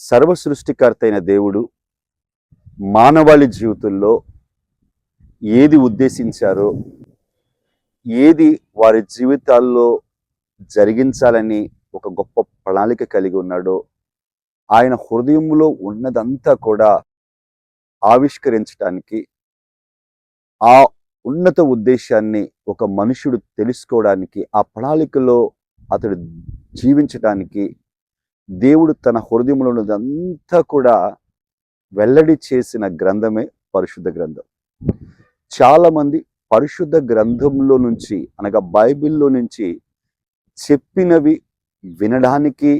సర్వ దేవుడు మానవాళి జీవితంలో ఏది ఉద్దేశించారో ఏది వారి జీవితాల్లో జరిగించాలని ఒక గొప్ప ప్రణాళిక కలిగి ఉన్నాడో ఆయన హృదయంలో ఉన్నదంతా కూడా ఆవిష్కరించడానికి ఆ ఉన్నత ఉద్దేశాన్ని ఒక మనుషుడు తెలుసుకోవడానికి ఆ ప్రణాళికలో అతడు జీవించడానికి దేవుడు తన హృదయంలో ఉన్నదంతా కూడా వెల్లడి చేసిన గ్రంథమే పరిశుద్ధ గ్రంథం. చాలామంది పరిశుద్ధ గ్రంథంలో నుంచి అనగా బైబిల్లో నుంచి చెప్పినవి వినడానికి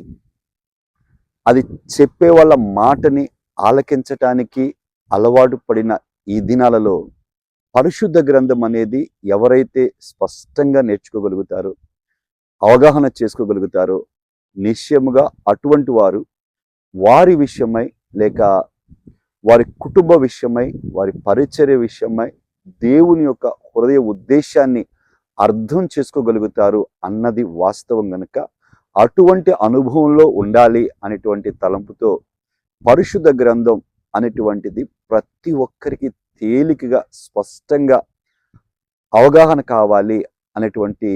అది చెప్పే వాళ్ళ మాటని ఆలకించటానికి అలవాటు పడిన ఈ దినాలలో పరిశుద్ధ గ్రంథం అనేది ఎవరైతే స్పష్టంగా నేర్చుకోగలుగుతారో అవగాహన చేసుకోగలుగుతారో నిశ్చయముగా అటువంటి వారు వారి విషయమై లేక వారి కుటుంబ విషయమై వారి పరిచర్య విషయమై దేవుని యొక్క హృదయ ఉద్దేశాన్ని అర్థం చేసుకోగలుగుతారు అన్నది వాస్తవం కనుక అటువంటి అనుభవంలో ఉండాలి అనేటువంటి తలంపుతో పరిశుద్ధ గ్రంథం అనేటువంటిది ప్రతి ఒక్కరికి తేలికగా స్పష్టంగా అవగాహన కావాలి అనేటువంటి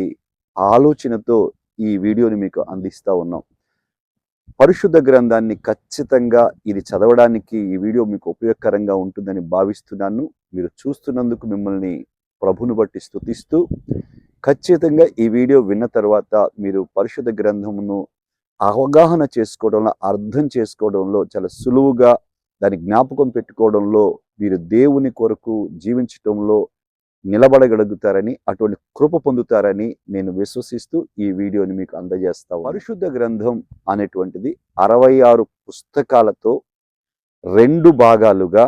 ఆలోచనతో ఈ వీడియోని మీకు అందిస్తూ ఉన్నాం. పరిశుద్ధ గ్రంథాన్ని ఖచ్చితంగా ఇది చదవడానికి ఈ వీడియో మీకు ఉపయోగకరంగా ఉంటుందని భావిస్తున్నాను. మీరు చూస్తున్నందుకు మిమ్మల్ని ప్రభును బట్టి స్తుతిస్తూ ఖచ్చితంగా ఈ వీడియో విన్న తర్వాత మీరు పరిశుద్ధ గ్రంథమును అవగాహన చేసుకోవడంలో అర్థం చేసుకోవడంలో చాలా సులువుగా దాని జ్ఞాపకం పెట్టుకోవడంలో మీరు దేవుని కొరకు జీవించటంలో నిలబడగలుగుతారని అటువంటి కృప పొందుతారని నేను విశ్వసిస్తూ ఈ వీడియోని మీకు అందజేస్తా పరిశుద్ధ గ్రంథం అనేటువంటిది అరవై ఆరు పుస్తకాలతో రెండు భాగాలుగా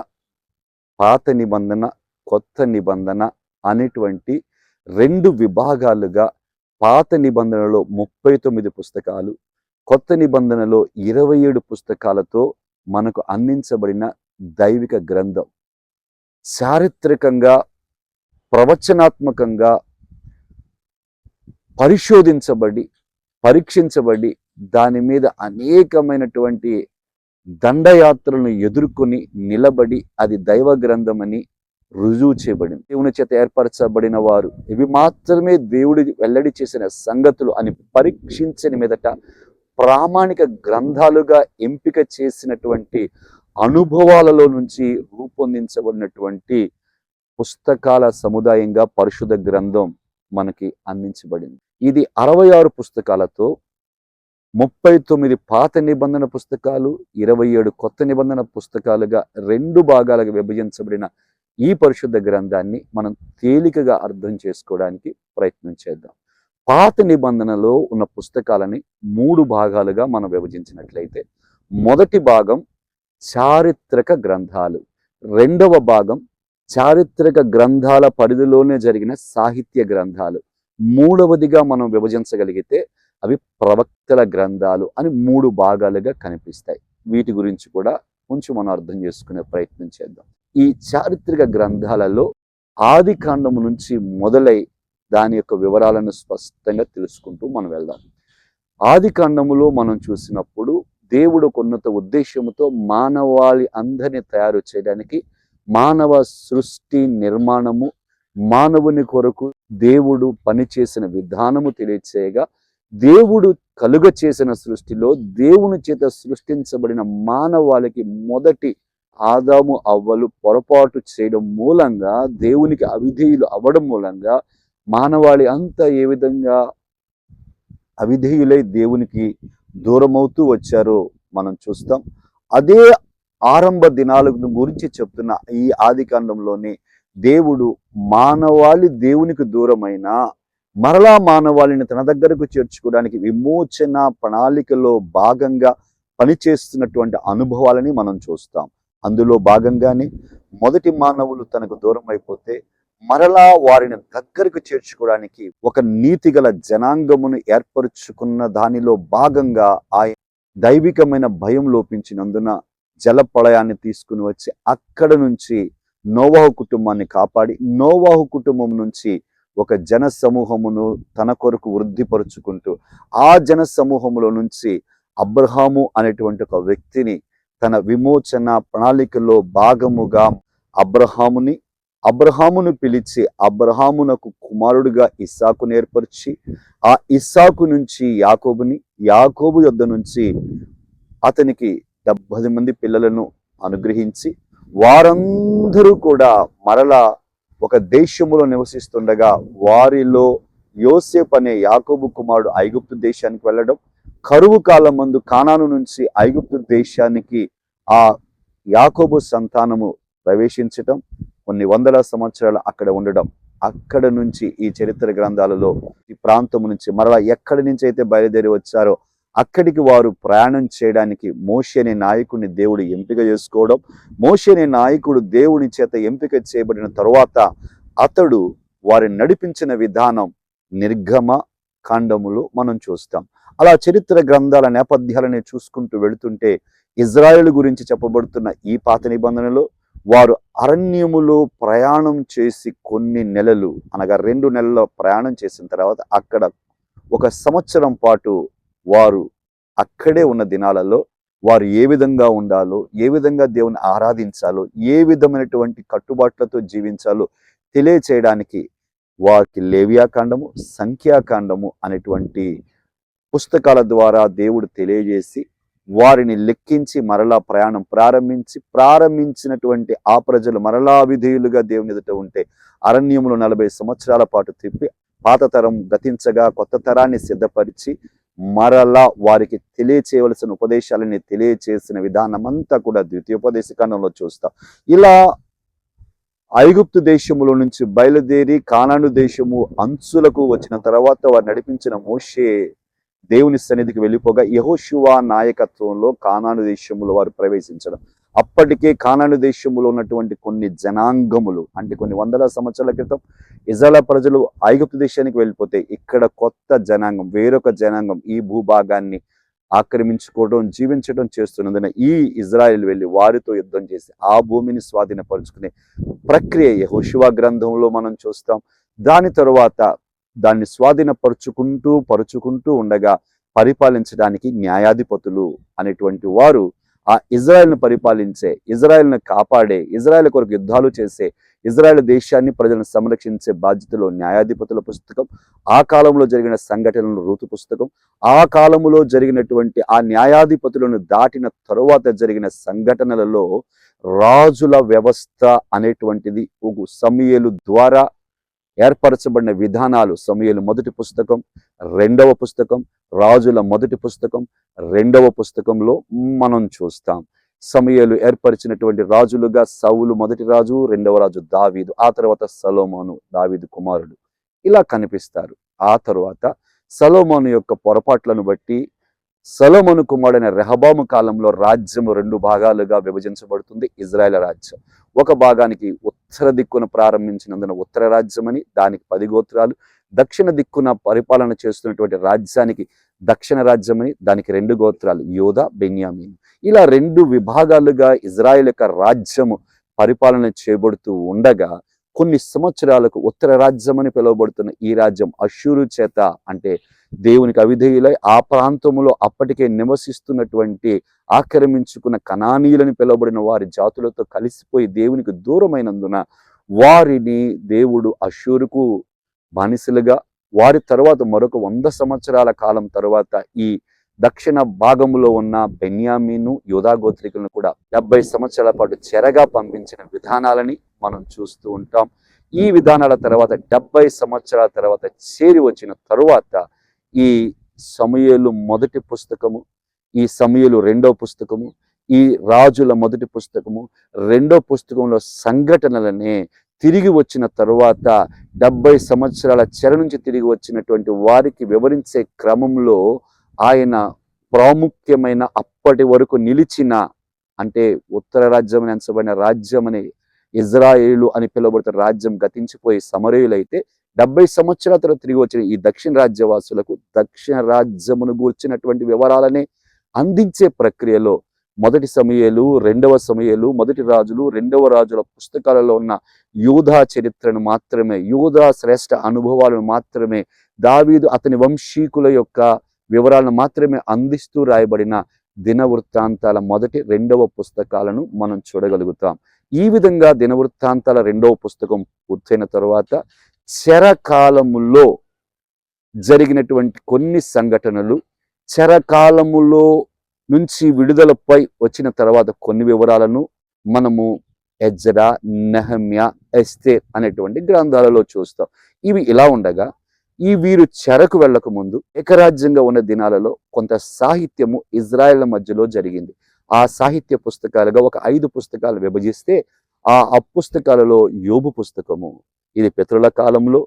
పాత నిబంధన కొత్త నిబంధన అనేటువంటి రెండు విభాగాలుగా పాత నిబంధనలో ముప్పై తొమ్మిది పుస్తకాలు కొత్త నిబంధనలో ఇరవై ఏడు పుస్తకాలతో మనకు అందించబడిన దైవిక గ్రంథం. చారిత్రకంగా ప్రవచనాత్మకంగా పరిశోధించబడి పరీక్షించబడి దాని మీద అనేకమైనటువంటి దండయాత్రలను ఎదుర్కొని నిలబడి అది దైవ గ్రంథమని రుజువు చేయబడింది. దేవుని చేత ఏర్పరచబడిన వారు ఇవి మాత్రమే దేవుడి వెల్లడి చేసిన సంగతులు అని పరీక్షించని మీదట ప్రామాణిక గ్రంథాలుగా ఎంపిక చేసినటువంటి అనుభవాలలో నుంచి రూపొందించబడినటువంటి పుస్తకాల సముదాయంగా పరిశుద్ధ గ్రంథం మనకి అందించబడింది. ఇది అరవై ఆరు పుస్తకాలతో ముప్పై తొమ్మిది పాత నిబంధన పుస్తకాలు ఇరవై ఏడు కొత్త నిబంధన పుస్తకాలుగా రెండు భాగాలుగా విభజించబడిన ఈ పరిశుద్ధ గ్రంథాన్ని మనం తేలికగా అర్థం చేసుకోవడానికి ప్రయత్నం చేద్దాం. పాత నిబంధనలో ఉన్న పుస్తకాలని మూడు భాగాలుగా మనం విభజించినట్లయితే మొదటి భాగం చారిత్రక గ్రంథాలు రెండవ భాగం చారిత్రక గ్రంథాల పరిధిలోనే జరిగిన సాహిత్య గ్రంథాలు. మూడవదిగా మనం విభజించగలిగితే అవి ప్రవక్తల గ్రంథాలు అని మూడు భాగాలుగా కనిపిస్తాయి. వీటి గురించి కూడా కొంచెం మనం అర్థం చేసుకునే ప్రయత్నం చేద్దాం. ఈ చారిత్రక గ్రంథాలలో ఆది కాండము నుంచి మొదలై దాని యొక్క వివరాలను స్పష్టంగా తెలుసుకుంటూ మనం వెళ్దాం. ఆది కాండములో మనం చూసినప్పుడు దేవుడు ఒక ఉన్నత ఉద్దేశముతో మానవాళి అందరిని తయారు చేయడానికి మానవ సృష్టి నిర్మాణము మానవుని కొరకు దేవుడు పనిచేసిన విధానము తెలియచేయగా దేవుడు కలుగ చేసిన సృష్టిలో దేవుని చేత సృష్టించబడిన మానవాళికి మొదటి ఆదాము అవ్వలు పొరపాటు చేయడం మూలంగా దేవునికి అవిధేయులు అవ్వడం మూలంగా మానవాళి అంతా ఏ విధంగా అవిధేయులై దేవునికి దూరమవుతూ వచ్చారో మనం చూస్తాం. అదే ఆరంభ దినాల గురించి చెప్తున్న ఈ ఆది కాండంలోనే దేవుడు మానవాళి దేవునికి దూరమైన మరలా మానవాళిని తన దగ్గరకు చేర్చుకోవడానికి విమోచన ప్రణాళికలో భాగంగా పనిచేస్తున్నటువంటి అనుభవాలని మనం చూస్తాం. అందులో భాగంగానే మొదటి మానవులు తనకు దూరం అయిపోతే మరలా వారిని దగ్గరకు చేర్చుకోవడానికి ఒక నీతిగల జనాంగమును ఏర్పరుచుకున్న దానిలో భాగంగా ఆయన దైవికమైన భయం లోపించినందున జలప్రళయాన్ని తీసుకుని వచ్చి అక్కడ నుంచి నోవాహు కుటుంబాన్ని కాపాడి నోవాహు కుటుంబం నుంచి ఒక జన సమూహమును తన కొరకు వృద్ధిపరుచుకుంటూ ఆ జన సమూహములో నుంచి అబ్రహాము అనేటువంటి ఒక వ్యక్తిని తన విమోచన ప్రణాళికలో భాగముగా అబ్రహాముని అబ్రహామును పిలిచి అబ్రహామునకు కుమారుడిగా ఇస్సాకును ఏర్పరిచి ఆ ఇస్సాకు నుంచి యాకోబుని యాకోబు యొద్ద నుంచి అతనికి డెబ్బై మంది పిల్లలను అనుగ్రహించి వారందరూ కూడా మరలా ఒక దేశములో నివసిస్తుండగా వారిలో యోసేఫ్ అనే యాకోబు కుమారుడు ఐగుప్తు దేశానికి వెళ్ళడం కరువు కాలం మందు కానాను నుంచి ఐగుప్తు దేశానికి ఆ యాకోబు సంతానము ప్రవేశించటం కొన్ని వందల సంవత్సరాలు అక్కడ ఉండడం అక్కడ నుంచి ఈ చరిత్ర గ్రంథాలలో ఈ ప్రాంతం నుంచి మరలా ఎక్కడి నుంచి అయితే బయలుదేరి వచ్చారో అక్కడికి వారు ప్రయాణం చేయడానికి మోషి అనే నాయకుడిని దేవుడు ఎంపిక చేసుకోవడం మోషి అనే నాయకుడు దేవుని చేత ఎంపిక చేయబడిన తరువాత అతడు వారి నడిపించిన విధానం నిర్గమ కాండములు మనం చూస్తాం. అలా చరిత్ర గ్రంథాల నేపథ్యాలని చూసుకుంటూ వెళుతుంటే ఇజ్రాయెల్ గురించి చెప్పబడుతున్న ఈ పాత నిబంధనలో వారు అరణ్యములో ప్రయాణం చేసి కొన్ని నెలలు అనగా రెండు నెలల ప్రయాణం చేసిన తర్వాత అక్కడ ఒక సంవత్సరం పాటు వారు అక్కడే ఉన్న దినాలలో వారు ఏ విధంగా ఉండాలో ఏ విధంగా దేవుని ఆరాధించాలో ఏ విధమైనటువంటి కట్టుబాట్లతో జీవించాలో తెలియచేయడానికి వారికి లేవ్యాకాండము సంఖ్యాకాండము అనేటువంటి పుస్తకాల ద్వారా దేవుడు తెలియజేసి వారిని లెక్కించి మరలా ప్రయాణం ప్రారంభించి ప్రారంభించినటువంటి ఆ ప్రజలు మరలా విధేయులుగా దేవుని ఎదుట ఉంటే అరణ్యములు నలభై సంవత్సరాల పాటు తిప్పి పాత తరం గతించగా కొత్త తరాన్ని సిద్ధపరిచి మరలా వారికి తెలియచేయవలసిన ఉపదేశాలని తెలియచేసిన విధానం అంతా కూడా ద్వితీయోపదేశ చూస్తాం. ఇలా ఐగుప్తు దేశములో నుంచి బయలుదేరి కానాను దేశము అంచులకు వచ్చిన తర్వాత వారు నడిపించిన మోషే దేవుని సన్నిధికి వెళ్ళిపోగా యహోశువా నాయకత్వంలో కానాను దేశములో వారు ప్రవేశించడం. అప్పటికే కానాను దేశంలో ఉన్నటువంటి కొన్ని జనాంగములు అంటే కొన్ని వందల సంవత్సరాల క్రితం ఇజ్రాయల ప్రజలు ఐగుప్తు దేశానికి వెళ్ళిపోతే ఇక్కడ కొత్త జనాంగం వేరొక జనాంగం ఈ భూభాగాన్ని ఆక్రమించుకోవడం జీవించడం చేస్తున్నందున ఈ ఇజ్రాయెల్ వెళ్ళి వారితో యుద్ధం చేసి ఆ భూమిని స్వాధీనపరుచుకునే ప్రక్రియ యెహోషువ గ్రంథంలో మనం చూస్తాం. దాని తరువాత దాన్ని స్వాధీనపరుచుకుంటూ పరుచుకుంటూ ఉండగా పరిపాలించడానికి న్యాయాధిపతులు అనేటువంటి వారు ఆ ఇజ్రాయెల్ను పరిపాలించే ఇజ్రాయెల్ను కాపాడే ఇజ్రాయెల్ కొరకు యుద్ధాలు చేసే ఇజ్రాయెల్ దేశాన్ని ప్రజలను సంరక్షించే బాధ్యతలో న్యాయాధిపతుల పుస్తకం ఆ కాలంలో జరిగిన సంఘటనలు రూతు పుస్తకం ఆ కాలంలో జరిగినటువంటి ఆ న్యాయాధిపతులను దాటిన తరువాత జరిగిన సంఘటనలలో రాజుల వ్యవస్థ అనేటువంటిది ఒక సమయలు ద్వారా ఏర్పరచబడిన విధానాలు సమయలు మొదటి పుస్తకం రెండవ పుస్తకం రాజుల మొదటి పుస్తకం రెండవ పుస్తకంలో మనం చూస్తాం. సమయలు ఏర్పరిచినటువంటి రాజులుగా సౌలు మొదటి రాజు రెండవ రాజు దావీదు ఆ తర్వాత సలోమోను దావీదు కుమారుడు. ఇలా కనిపిస్తారు. ఆ తరువాత సలోమోను యొక్క పొరపాట్లను బట్టి సలోమోను కుమారుడైన రెహబాము కాలంలో రాజ్యము రెండు భాగాలుగా విభజించబడుతుంది. ఇజ్రాయెల్ రాజ్యం. ఒక భాగానికి ఉత్తర దిక్కున ప్రారంభించినందున ఉత్తర రాజ్యమని దానికి పది గోత్రాలు. దక్షిణ దిక్కున పరిపాలన చేస్తున్నటువంటి రాజ్యానికి దక్షిణ రాజ్యమని దానికి రెండు గోత్రాలు యోధ బెన్యామీన్. ఇలా రెండు విభాగాలుగా ఇజ్రాయెల్ యొక్క రాజ్యము పరిపాలన చేయబడుతూ ఉండగా కొన్ని సంవత్సరాలకు ఉత్తర రాజ్యం అని పిలువబడుతున్న ఈ రాజ్యం అశూరు చేత అంటే దేవునికి అవిధేయులై ఆ ప్రాంతంలో అప్పటికే నివసిస్తున్నటువంటి ఆక్రమించుకున్న కణానీయులని పిలువబడిన వారి జాతులతో కలిసిపోయి దేవునికి దూరమైనందున వారిని దేవుడు అశూరుకు బానిసలుగా వారి తర్వాత మరొక వంద సంవత్సరాల కాలం తర్వాత ఈ దక్షిణ భాగంలో ఉన్న బెన్యామీను యోధాగోత్రికులను కూడా డెబ్బై సంవత్సరాల పాటు చెరగా పంపించిన విధానాలని మనం చూస్తూ ఉంటాం. ఈ విధానాల తర్వాత డెబ్బై సంవత్సరాల తర్వాత చేరి వచ్చిన తరువాత ఈ సమయలు మొదటి పుస్తకము ఈ సమయలు రెండో పుస్తకము ఈ రాజుల మొదటి పుస్తకము రెండో పుస్తకంలో సంఘటనలనే తిరిగి వచ్చిన తరువాత డెబ్బై సంవత్సరాల చెర నుంచి తిరిగి వచ్చినటువంటి వారికి వివరించే క్రమంలో ఆయన ప్రాముఖ్యమైన అప్పటి వరకు నిలిచిన అంటే ఉత్తర రాజ్యం అని ఎంచబడిన రాజ్యం అని ఇజ్రాయేలు అని పిలువబడుతున్న రాజ్యం గతించిపోయి సమరయులైతే డెబ్బై సంవత్సరాల తర్వాత తిరిగి వచ్చిన ఈ దక్షిణ రాజ్యవాసులకు దక్షిణ రాజ్యమును గూర్చినటువంటి వివరాలనే అందించే ప్రక్రియలో మొదటి సమయలు రెండవ సమయలు మొదటి రాజులు రెండవ రాజుల పుస్తకాలలో ఉన్న యూధా చరిత్రను మాత్రమే యూధా శ్రేష్ఠ అనుభవాలను మాత్రమే దావీదు అతని వంశీకుల యొక్క వివరాలను మాత్రమే అందిస్తూ రాయబడిన దినవృత్తాంతాల మొదటి రెండవ పుస్తకాలను మనం చూడగలుగుతాం. ఈ విధంగా దినవృత్తాంతాల రెండవ పుస్తకం పూర్తయిన తర్వాత చెరకాలములో జరిగినటువంటి కొన్ని సంఘటనలు చెరకాలములో నుంచి విడుదలపై వచ్చిన తర్వాత కొన్ని వివరాలను మనము ఎజ్రా నెహమ్య ఎస్తే అనేటువంటి గ్రంథాలలో చూస్తాం. ఇవి ఇలా ఉండగా ఈ వీరు చెరకు వెళ్ళక ముందు ఏకరాజ్యంగా ఉన్న దినాలలో కొంత సాహిత్యము ఇజ్రాయెల్ మధ్యలో జరిగింది. ఆ సాహిత్య పుస్తకాలుగా ఒక ఐదు పుస్తకాలు విభజిస్తే ఆ అపుస్తకాలలో యోబు పుస్తకము ఇది పితరుల కాలంలో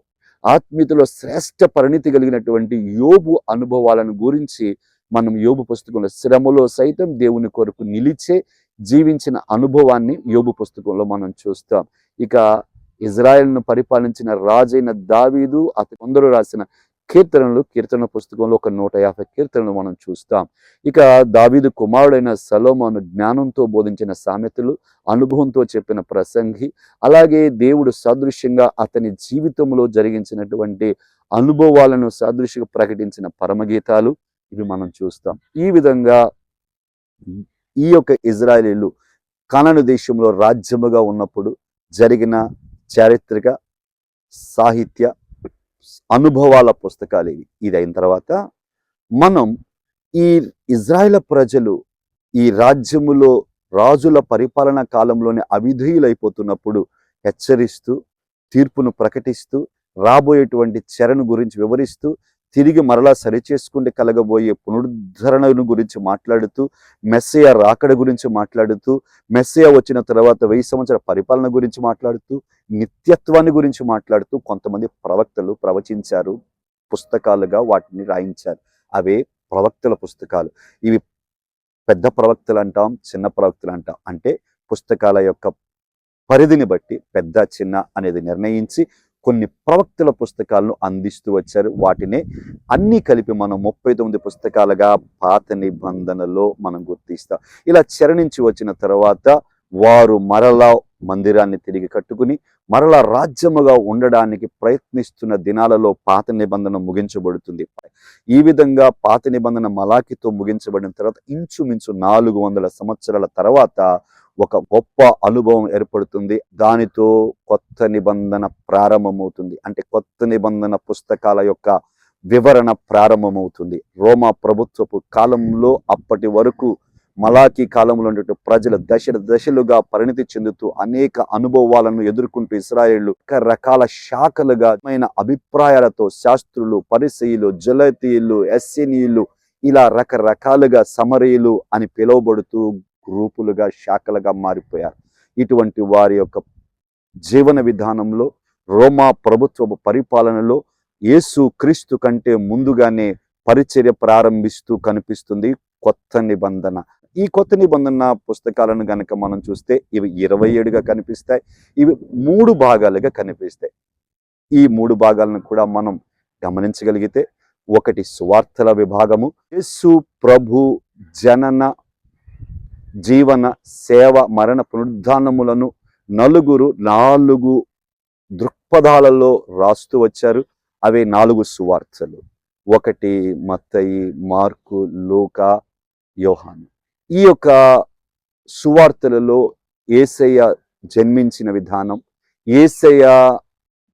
ఆత్మీయతలో శ్రేష్ట పరిణితి కలిగినటువంటి యోబు అనుభవాలను గురించి మనం యోబు పుస్తకంలో శ్రమలో సైతం దేవుని కొరకు నిలిచే జీవించిన అనుభవాన్ని యోబు పుస్తకంలో మనం చూస్తాం. ఇక ఇజ్రాయెల్ను పరిపాలించిన రాజైన దావీదు అతను కొందరు రాసిన కీర్తనలు కీర్తన పుస్తకంలో ఒక నూట యాభై కీర్తనలు మనం చూస్తాం. ఇక దావీదు కుమారుడైన సలోమాను జ్ఞానంతో బోధించిన సామెతలు అనుభవంతో చెప్పిన ప్రసంగి అలాగే దేవుడు సదృశ్యంగా అతని జీవితంలో జరిగించినటువంటి అనుభవాలను సదృశ్యంగా ప్రకటించిన పరమగీతాలు ఇవి మనం చూస్తాం. ఈ విధంగా ఈ యొక్క ఇజ్రాయేలీలు కనను దేశంలో రాజ్యముగా ఉన్నప్పుడు జరిగిన చారిత్రక సాహిత్య అనుభవాల పుస్తకాలు ఇవి. ఇది అయిన తర్వాత మనం ఈ ఇజ్రాయెల్ ప్రజలు ఈ రాజ్యములో రాజుల పరిపాలన కాలంలోనే అవిధేయులైపోతున్నప్పుడు హెచ్చరిస్తూ తీర్పును ప్రకటిస్తూ రాబోయేటువంటి చెరను గురించి వివరిస్తూ తిరిగి మరలా సరిచేసుకుంటే కలగబోయే పునరుద్ధరణను గురించి మాట్లాడుతూ మెస్సయ రాకడ గురించి మాట్లాడుతూ మెస్సయ వచ్చిన తర్వాత వెయ్యి సంవత్సరాల పరిపాలన గురించి మాట్లాడుతూ నిత్యత్వాన్ని గురించి మాట్లాడుతూ కొంతమంది ప్రవక్తలు ప్రవచించారు పుస్తకాలుగా వాటిని రాయించారు. అవే ప్రవక్తల పుస్తకాలు. ఇవి పెద్ద ప్రవక్తలు అంటాం చిన్న ప్రవక్తలు అంటాం అంటే పుస్తకాల యొక్క పరిధిని బట్టి పెద్ద చిన్న అనేది నిర్ణయించి కొన్ని ప్రవక్తల పుస్తకాలను అందిస్తూ వచ్చారు. వాటినే అన్నీ కలిపి మనం ముప్పై తొమ్మిది పుస్తకాలుగా పాత నిబంధనలో మనం గుర్తిస్తాం. ఇలా చరణించి వచ్చిన తర్వాత వారు మరలా మందిరాన్ని తిరిగి కట్టుకుని మరలా రాజ్యముగా ఉండడానికి ప్రయత్నిస్తున్న దినాలలో పాత నిబంధన ముగించబడుతుంది. ఈ విధంగా పాత నిబంధన మలాకితో ముగించబడిన తర్వాత ఇంచుమించు నాలుగు వందల సంవత్సరాల తర్వాత ఒక గొప్ప అనుభవం ఏర్పడుతుంది. దానితో కొత్త నిబంధన ప్రారంభమవుతుంది. అంటే కొత్త నిబంధన పుస్తకాల యొక్క వివరణ ప్రారంభమవుతుంది. రోమా ప్రభుత్వపు కాలంలో అప్పటి వరకు మలాఖీ కాలంలో ఉండే ప్రజలు దశ దశలుగా పరిణితి చెందుతూ అనేక అనుభవాలను ఎదుర్కొంటూ ఇస్రాయేళ్ళు రకరకాల శాఖలుగా అభిప్రాయాలతో శాస్త్రులు పరిసయులు జలతీయులు ఎస్సీనీయులు ఇలా రకరకాలుగా సమరీయులు అని పిలువబడుతూ రూపులుగా శాఖలుగా మారిపోయారు. ఇటువంటి వారి యొక్క జీవన విధానంలో రోమా ప్రభుత్వపు పరిపాలనలో యేసు క్రీస్తు కంటే ముందుగానే పరిచర్య ప్రారంభిస్తూ కనిపిస్తుంది కొత్త నిబంధన. ఈ కొత్త నిబంధన పుస్తకాలను గనక మనం చూస్తే ఇవి ఇరవై ఏడుగా కనిపిస్తాయి. ఇవి మూడు భాగాలుగా కనిపిస్తాయి. ఈ మూడు భాగాలను కూడా మనం గమనించగలిగితే ఒకటి సువార్తల విభాగము యేసు ప్రభు జనన జీవన సేవ మరణ పునరుద్ధానములను నలుగురు నాలుగు దృక్పథాలలో రాస్తూ వచ్చారు. అవే నాలుగు సువార్తలు. ఒకటి మత్తయి మార్కు లోక యోహాను. ఈ యొక్క సువార్తలలో ఏసయ్య జన్మించిన విధానం ఏసయ్య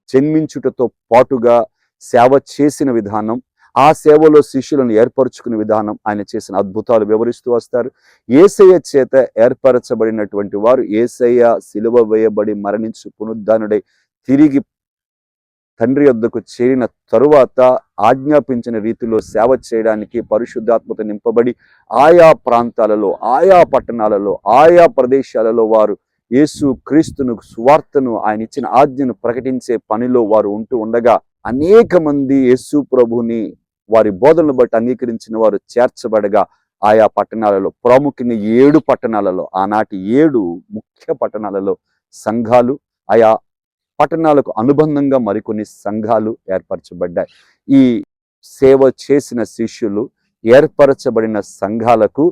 జన్మించుటతో పాటుగా సేవ చేసిన విధానం ఆ సేవలో శిష్యులను ఏర్పరచుకునే విధానం ఆయన చేసిన అద్భుతాలు వివరిస్తూ వస్తారు. ఏసయ్య చేత ఏర్పరచబడినటువంటి వారు ఏసయ్య సిలువ వేయబడి మరణించు పునరుద్ధానుడై తిరిగి తండ్రి వద్దకు చేరిన తరువాత ఆజ్ఞాపించిన రీతిలో సేవ చేయడానికి పరిశుద్ధాత్మత నింపబడి ఆయా ప్రాంతాలలో ఆయా పట్టణాలలో ఆయా ప్రదేశాలలో వారు యేసు క్రీస్తును సువార్తను ఆయన ఇచ్చిన ఆజ్ఞను ప్రకటించే పనిలో వారు ఉంటూ ఉండగా అనేక మంది యేసు ప్రభుని వారి బోధనను బట్టి అంగీకరించిన వారు చేర్చబడగా ఆయా పట్టణాలలో ప్రాముఖ్యంగా ఏడు పట్టణాలలో ఆనాటి ఏడు ముఖ్య పట్టణాలలో సంఘాలు ఆయా పట్టణాలకు అనుబంధంగా మరికొన్ని సంఘాలు ఏర్పరచబడ్డాయి. ఈ సేవ చేసిన శిష్యులు ఏర్పరచబడిన సంఘాలకు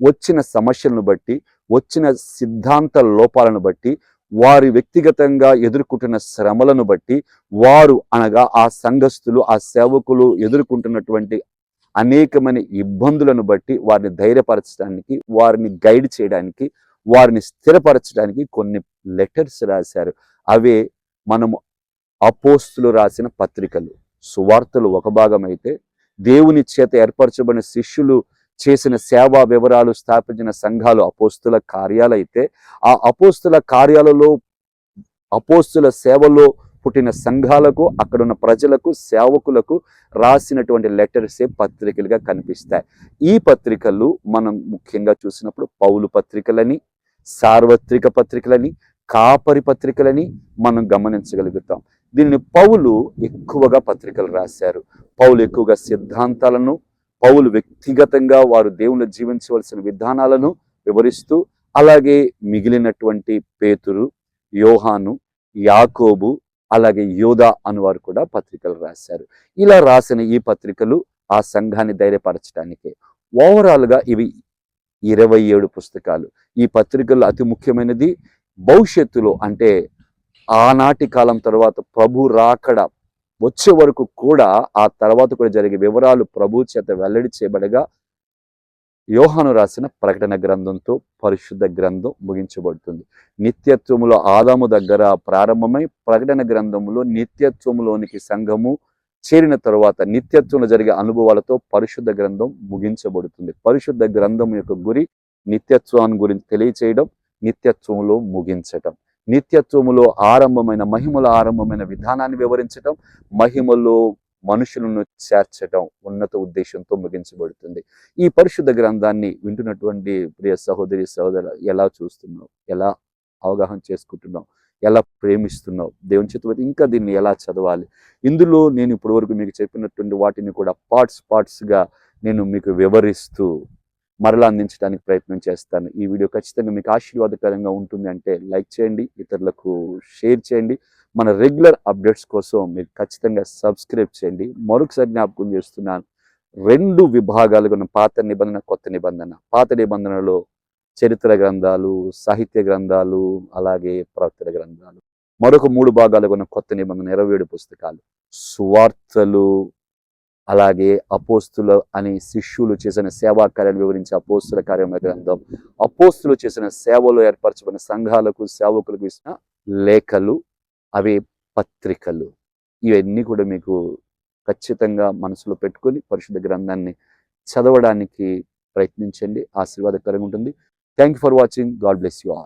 వచ్చిన సమస్యలను బట్టి వచ్చిన సిద్ధాంత లోపాలను బట్టి వారి వ్యక్తిగతంగా ఎదుర్కొంటున్న శ్రమలను బట్టి వారు అనగా ఆ సంఘస్థులు ఆ సేవకులు ఎదుర్కొంటున్నటువంటి అనేకమైన ఇబ్బందులను బట్టి వారిని ధైర్యపరచడానికి వారిని గైడ్ చేయడానికి వారిని స్థిరపరచడానికి కొన్ని లెటర్స్ రాశారు. అవే మనము అపోస్తులు రాసిన పత్రికలు. సువార్తలు ఒక భాగం అయితే దేవుని చేత ఏర్పరచబడిన శిష్యులు చేసిన సేవా వివరాలు స్థాపించిన సంఘాలు అపోస్తుల కార్యాలు అయితే ఆ అపోస్తుల కార్యాలలో అపోస్తుల సేవలో పుట్టిన సంఘాలకు అక్కడున్న ప్రజలకు సేవకులకు రాసినటువంటి లెటర్సే పత్రికలుగా కనిపిస్తాయి. ఈ పత్రికలు మనం ముఖ్యంగా చూసినప్పుడు పౌలు పత్రికలని సార్వత్రిక పత్రికలని కాపరి పత్రికలని మనం గమనించగలుగుతాం. దీనిని పౌలు ఎక్కువగా పత్రికలు రాశారు. పౌలు ఎక్కువగా సిద్ధాంతాలను పౌలు వ్యక్తిగతంగా వారు దేవుని జీవించవలసిన విధానాలను వివరిస్తూ అలాగే మిగిలినటువంటి పేతురు యోహాను యాకోబు అలాగే యోధా అనువారు కూడా పత్రికలు రాశారు. ఇలా రాసిన ఈ పత్రికలు ఆ సంఘాన్ని ధైర్యపరచడానికే ఓవరాల్గా ఇవి ఇరవై ఏడు పుస్తకాలు. ఈ పత్రికల్లో అతి ముఖ్యమైనది భవిష్యత్తులో అంటే ఆనాటి కాలం తర్వాత ప్రభు రాకడ వచ్చే వరకు కూడా ఆ తర్వాత కూడా జరిగే వివరాలు ప్రభు చేత వెల్లడి చేయబడగా యోహాను రాసిన ప్రకటన గ్రంథంతో పరిశుద్ధ గ్రంథం ముగించబడుతుంది. నిత్యత్వములో ఆదాము దగ్గర ప్రారంభమై ప్రకటన గ్రంథములో నిత్యత్వంలోనికి సంఘము చేరిన తరువాత నిత్యత్వంలో జరిగే అనుభవాలతో పరిశుద్ధ గ్రంథం ముగించబడుతుంది. పరిశుద్ధ గ్రంథం యొక్క గురి నిత్యత్వాన్ని గురించి తెలియచేయడం నిత్యత్వంలో ముగించటం. నిత్యత్వములో ఆరంభమైన మహిమల ఆరంభమైన విధానాన్ని వివరించటం మహిమలో మనుషులను చేర్చటం ఉన్నత ఉద్దేశంతో ముగించబడుతుంది. ఈ పరిశుద్ధ గ్రంథాన్ని వింటున్నటువంటి ప్రియ సహోదరి సహోదరు ఎలా చూస్తున్నావు? ఎలా అవగాహన చేసుకుంటున్నావు? ఎలా ప్రేమిస్తున్నావు? దేవుని చేతి ఇంకా దీన్ని ఎలా చదవాలి? ఇందులో నేను ఇప్పటి వరకు మీకు చెప్పినటువంటి వాటిని కూడా పార్ట్స్ పార్ట్స్గా నేను మీకు వివరిస్తూ మరలా అందించడానికి ప్రయత్నం చేస్తాను. ఈ వీడియో ఖచ్చితంగా మీకు ఆశీర్వాదకరంగా ఉంటుంది అంటే లైక్ చేయండి ఇతరులకు షేర్ చేయండి. మన రెగ్యులర్ అప్డేట్స్ కోసం మీరు ఖచ్చితంగా సబ్స్క్రైబ్ చేయండి. మరొకసారి జ్ఞాపకం చేస్తున్నాను రెండు విభాగాలుగా ఉన్న పాత నిబంధన కొత్త నిబంధన. పాత నిబంధనలో చరిత్ర గ్రంథాలు సాహిత్య గ్రంథాలు అలాగే ప్రవర్తన గ్రంథాలు. మరొక మూడు భాగాలుగా ఉన్న కొత్త నిబంధన ఇరవై ఏడు పుస్తకాలు. సువార్తలు అలాగే అపోస్తులు అని శిష్యులు చేసిన సేవా కార్యాలు వివరించే అపోస్తుల కార్యముల గ్రంథం. అపోస్తులు చేసిన సేవలో ఏర్పరచబడిన సంఘాలకు సేవకులకు ఇచ్చిన లేఖలు అవే పత్రికలు. ఇవన్నీ కూడా మీకు ఖచ్చితంగా మనసులో పెట్టుకొని పరిశుద్ధ గ్రంథాన్ని చదవడానికి ప్రయత్నించండి. ఆశీర్వాదకరంగా ఉంటుంది. Thank you for watching God bless you all